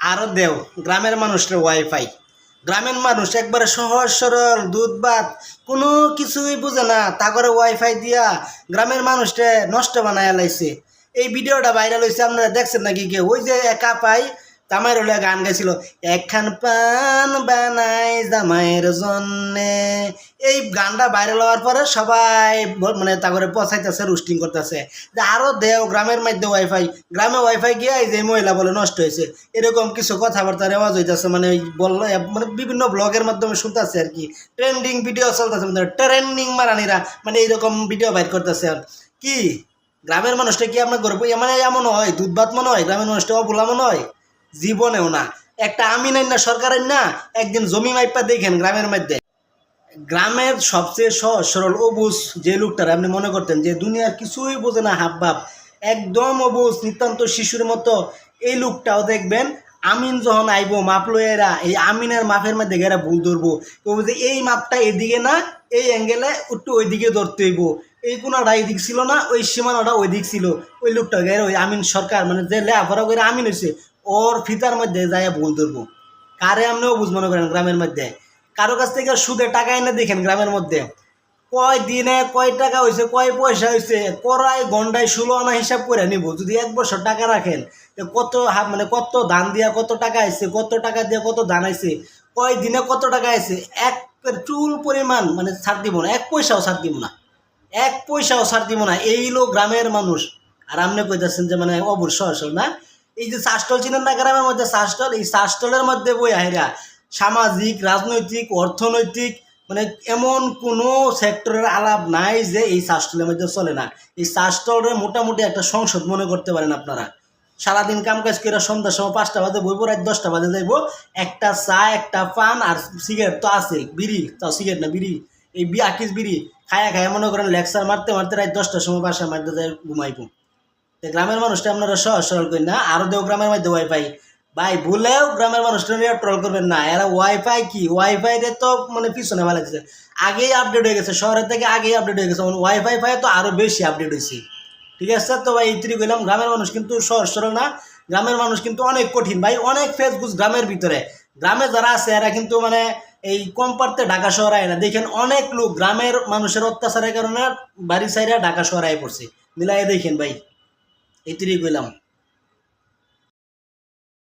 আরও দেও, গ্রামের মানুষের ওয়াইফাই গ্রামের মানুষ একবারে সহজ, সরল দুধ ভাত কোনো কিছুই বুঝে না, তা করে ওয়াইফাই দিয়া গ্রামের মানুষটা নষ্ট বানায় লাইছে। এই ভিডিওটা ভাইরাল হয়েছে আপনারা দেখছেন নাকি কেউ? ওই যে একা পাই তামাই রলে গান গাইছিল, একখান পান বানাই জামাইয়ের জন্যে। এই গানটা ভাইরাল হওয়ার পরে সবাই মানে তা করে পচাইতেছে রুস্টিং করতেছে। যে আরও দেও, গ্রামের মধ্যে ওয়াইফাই গ্রামে ওয়াইফাই গিয়ে এই যে মহিলা বলে নষ্ট হয়েছে। এরকম কিছু কথাবার্তা রেওয়াজ হইতেছে মানে বলল মানে বিভিন্ন ব্লগের মাধ্যমে শুনতেছে আর কি। ট্রেন্ডিং ভিডিও চলতেছে মানে ট্রেন্ডিং মারানিরা মানে এইরকম ভিডিও বাইর করতেছে আর। কি? গ্রামের মানুষটা কি আপনার গর্ব? মানে এমন হয় দুধ ভাত মনে হয়? গ্রামের মানুষটা অবুলা মনে হয়? জীবনেও না। একটা আমি নাই না সরকারের না একদিন জমি মাইপা দেখেন গ্রামের মধ্যে। গ্রামের সবচেয়ে সহজ সরল, অবুজ যে লোকটার আপনি মনে করতেন যে দুনিয়ার কিছুই বোঝে না হাব ভাব একদম অবুজ, নিতান্ত শিশুর মতো, এই লোকটাও দেখবেন আমিন যখন আইব, মাপ লয়েরা এই আমিনের মাপের মধ্যে গেরা ভুল ধরবো। যে এই মাপটা এদিকে না, এই অ্যাঙ্গেলে একটু ওইদিকে ধরতে হইব। এই কোনাটা এইদিক ছিল না, ওই সীমানাটা ওই দিক ছিল। ওই লোকটা গেলে ওই আমিন সরকার মানে যে লেখাপড়া করে আমিন হয়েছে ওর ফিতার মধ্যে যায় ভুল ধরবো। কারে আপনিও বুঝ মনে করেন গ্রামের মধ্যে? কারও কাছ থেকে সুদে টাকা এনে দেখেন গ্রামের মধ্যে। কয় দিনে কয় টাকা হয়েছে কয় পয়সা হয়েছে কড়াই গন্ডায় ষোলো আনা হিসাব করে নিব। যদি এক বছর টাকা রাখেন কত মানে কত ধান দিয়া কত টাকা আইছে, কত টাকা দিয়ে কত ধান আইছে, কয় দিনে কত টাকা আইছে, এক চুল পরিমাণ মানে ছাড় দিব না, এক পয়সাও ছাড় দিব না। এক পয়সাও ছাড় দিব না, এই হলো গ্রামের মানুষ। আর আপনি কইতেছেন যে মানে অবশ্য আসল না? এই যে চাষটল চিনেন না গ্রামের মধ্যে চাষটল এই চাষটলের মধ্যে বই আহেরা সামাজিক, রাজনৈতিক, অর্থনৈতিক মানে এমন কোনো সেক্টরের আলাপ নাই যে এই চাষটলের মধ্যে চলে না। এই চাষটলের মোটামুটি একটা সংসদ মনে করতে পারেন আপনারা। সারাদিন কাজ করে সন্ধ্যার সময় পাঁচটা বাজে বইব, রাত দশটা বাজে যাইব। একটা চা, একটা পান আর সিগারেট তো আছে বিড়ি তাও সিগারেট না, বিড়ি। এই বি আকিস বিড়ি খায়া খায়া মনে করেন লেকচার মারতে মারতে রাত দশটার সময় বাসায় মারতে যায় ঘুমাইব। তো গ্রামের মানুষটা আপনারা সহজ সরল করেন না আরও দেও গ্রামের মধ্যে ওয়াইফাই ভাই, ভুলেও গ্রামের মানুষটা নিয়ে ট্রল করবেন না। এরা ওয়াইফাই কি? ওয়াইফাই রে তো মানে পিছনে ভালো লাগছে আগেই আপডেট হয়ে গেছে, শহরের থেকে আগেই আপডেট হয়ে গেছে। ওয়াইফাই ফাই তো আরও বেশি আপডেট হয়েছে। ঠিক আছে? তো ভাই ইত্রি কইলাম। গ্রামের মানুষ কিন্তু সহজ সরল না। গ্রামের মানুষ কিন্তু অনেক কঠিন। ভাই, অনেক ফেসবুক গ্রামের ভিতরে। গ্রামে যারা আছে, এরা কিন্তু মানে এই কম পারতে ঢাকা শহর আয় না। দেখেন, অনেক লোক গ্রামের মানুষের অত্যাচারের কারণে বাড়ি সাইডে ঢাকা শহর আয় পড়ছে। মিলাই দেখেন ভাই। ইত্রি কইলাম।